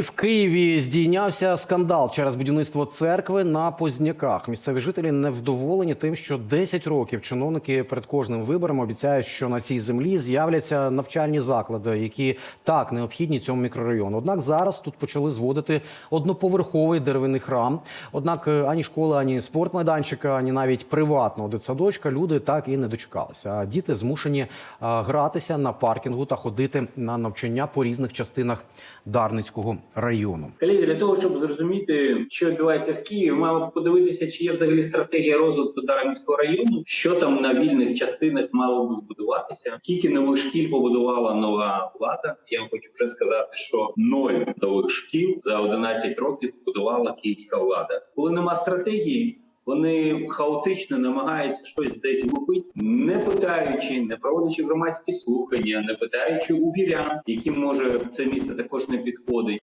В Києві здійнявся скандал через будівництво церкви на Позняках. Місцеві жителі невдоволені тим, що 10 років чиновники перед кожним вибором обіцяють, що на цій землі з'являться навчальні заклади, які так необхідні цьому мікрорайону. Однак зараз тут почали зводити одноповерховий дерев'яний храм. Однак е, ані школи, ані спортмайданчика, ані навіть приватного дитсадочка люди так і не дочекалися. А діти змушені гратися на паркінгу та ходити на навчання по різних частинах Дарницького району. Колеги, для того, щоб зрозуміти, що відбувається в Києві, маємо подивитися, чи є взагалі стратегія розвитку Дарницького району, що там на вільних частинах мало би збудуватися, скільки нових шкіл побудувала нова влада. Я хочу вже сказати, що ноль нових шкіл за 11 років побудувала київська влада. Коли нема стратегії. Вони хаотично намагаються щось десь купити, не питаючи, не проводячи громадські слухання, не питаючи у вірян, яким може це місце також не підходить.